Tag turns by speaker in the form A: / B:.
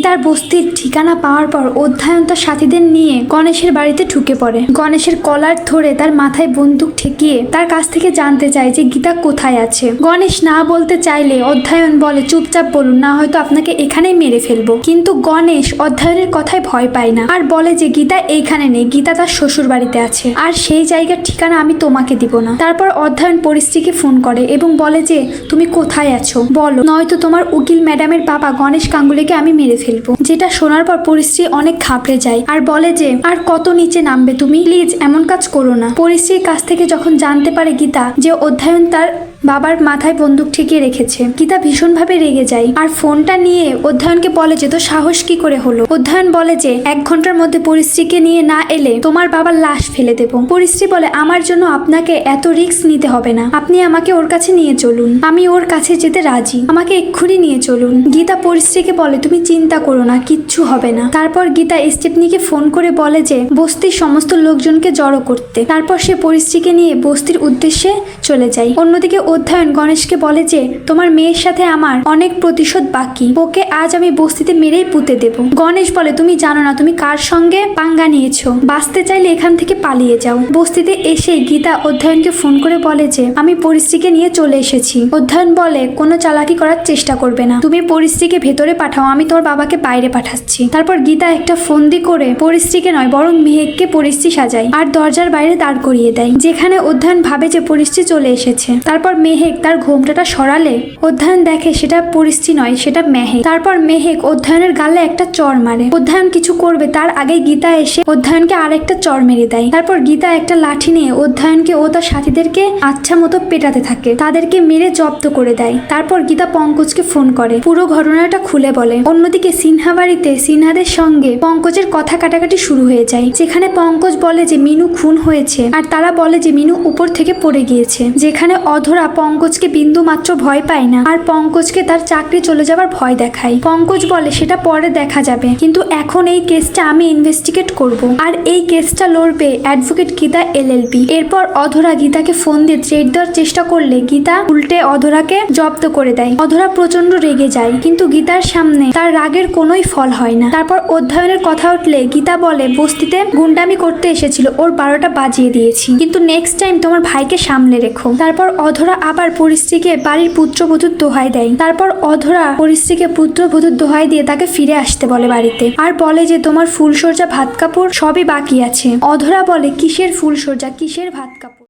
A: গীতার বস্তির ঠিকানা পাওয়ার পর অধ্যায়ন তার সাথীদের নিয়ে গণেশের বাড়িতে ঢুকে পড়ে। গণেশের কলার ধরে তার মাথায় বন্দুক ঠেকিয়ে তার কাছ থেকে জানতে চায় যে গীতা কোথায় আছে। গণেশ না বলতে চাইলে অধ্যায়ন বলে, চুপচাপ বলুন, না হয়তো আপনাকে এখানেই মেরে ফেলব। কিন্তু গণেশ অধ্যায়নের কথায় ভয় পায় না আর বলে যে, গীতা এইখানে নেই, গীতা তার শ্বশুর বাড়িতে আছে। আর সেই জায়গার ঠিকানা আমি তোমাকে দিব না। তারপর অধ্যয়ন পরিস্থিতিকে ফোন করে এবং বলে যে, তুমি কোথায় আছো? বলো। নয়তো তোমার উকিল ম্যাডামের বাবা গণেশ গাঙ্গুলিকে, আমি মেরে ফেলব যেটা শোনার পর পরিস্ত্রী অনেক ঘাবড়ে যায় আর বলে যে, আর কত নিচে নামবে তুমি? প্লিজ, এমন কাজ করো না। পরিস্ত্রীর কাছ থেকে যখন জানতে পারে গীতা যে অধ্যয়ন তার বাবার মাথায় বন্দুক ঠেকিয়ে রেখেছে। গীতা ভীষণভাবে রেগে যায়। আর ফোনটা নিয়ে অধ্যয়নকে বলে যে, তো সাহস কি করে হলো? অধ্যয়ন বলে যে, এক ঘণ্টার মধ্যে পরিশ্রীকে নিয়ে না এলে তোমার বাবার লাশ ফেলে দেব। পরিশ্রী বলে, আমার জন্য আপনাকে এত রিস্ক নিতে হবে না। আপনি আমাকে ওর কাছে নিয়ে চলুন। আমি ওর কাছে যেতে রাজি। আমাকে এক্ষুনি নিয়ে চলুন। গীতা পরিশ্রীকে বলে, তুমি চিন্তা করো না, কিচ্ছু হবে না। তারপর গীতা স্টেপনিকে ফোন করে বলে যে, বস্তির সমস্ত লোকজনকে জড়ো করতে। তারপর সে পরিশ্রীকে নিয়ে বস্তির উদ্দেশ্যে চলে যায়। অন্যদিকে অধ্যয়ন গণেশকে বলে যে, তোমার মেয়ের সাথে আমার অনেক প্রতিশোধ বাকি। ওকে আজ আমি বস্তিতে মেরেই পুঁতে দেব। গণেশ বলে, তুমি জানো না, তুমি কার সঙ্গে পাঙ্গা নিয়েছো? বাঁচতে চাইলে এখান থেকে পালিয়ে যাও। বস্তিতে এসে গীতা অধ্যয়নকে ফোন করে বলে যে, আমি পরিস্থিতিকে নিয়ে চলে এসেছি। অধ্যয়ন বলে, কোনো চালাকি করার চেষ্টা করবে না। তুমি পরিস্থিতিকে ভেতরে পাঠাও, আমি তোর বাবাকে বাইরে পাঠাচ্ছি। তারপর গীতা একটা ফন্দি করে পরিস্থিতিকে নয়, বরং মেহেককে পরিস্থিতি সাজায়। আর দরজার বাইরে দাঁড় করিয়ে দেয়, যেখানে অধ্যয়ন ভাবে যে পরিস্থিতি চলে এসেছে। তারপর মেহেক তার ঘোমটাটা সরালে, অধ্যয়ন দেখে সেটা পরিস্থিতি নয়, সেটা মেহেক। তারপর মেহেক অধ্যয়নের গালে একটা চর মারে। অধ্যয়ন কিছু করবে, তার আগে গীতা এসে অধ্যয়নকে আরেকটা চর মেরে দেয়। তারপর গীতা একটা লাঠি নিয়ে অধ্যয়নকে ও তার সাথীদেরকে আচ্ছা মতো পেটাতে থাকে। তাদেরকে মেরে জব্দ করে দেয়। তারপর গীতা পঙ্কজকে ফোন করে। পুরো ঘটনাটা খুলে বলে। অন্যদিকে সিনহা বাড়িতে সিনহাদের সঙ্গে পঙ্কজের কথা কাটাকাটি শুরু হয়ে যায়। যেখানে পঙ্কজ বলে যে, মিনু খুন হয়েছে। আর তারা বলে যে, মিনু উপর থেকে পড়ে গিয়েছে। যেখানে অধরা পঙ্কজকে বিন্দু মাত্র ভয় পায় না। আর পঙ্কজকে তার চাকরি চলে যাবার ভয় দেখায়। পঙ্কজ বলে, সেটা পরে দেখা যাবে। কিন্তু এখন এই কেসটা আমি ইনভেস্টিগেট করব। আর এই কেসটা লড়বে অ্যাডভোকেট গীতা এলএলবি এরপর অধরা গীতাকে ফোন দিয়ে থ্রেট দেওয়ার চেষ্টা করলে গীতা উল্টে অধরাকে জব্দ করে দেয়। অধরা প্রচণ্ড রেগে যায়, কিন্তু গীতার সামনে তার রাগের কোনোই ফল হয় না। তারপর অধ্যয়নের কথা উঠলে গীতা বলে, বস্তিতে গুন্ডামি করতে এসেছিল, ওর বারোটা বাজিয়ে দিয়েছি। কিন্তু নেক্সট টাইম তোমার ভাইকে সামলে রেখো। তারপর অধরা আবার পরিস্থিতিকে বাড়ির পুত্রবধূর দোহাই দেয়। তারপর অধরা পরিস্থিতিকে পুত্রবধূর দোহাই দিয়ে তাকে ফিরে আসতে বলে বাড়িতে। আর বলে যে, তোমার ফুলসজ্জা ভাত কাপড় সবই বাকি আছে। অধরা বলে, কিসের ফুলসজ্জা কিসের ভাত কাপড়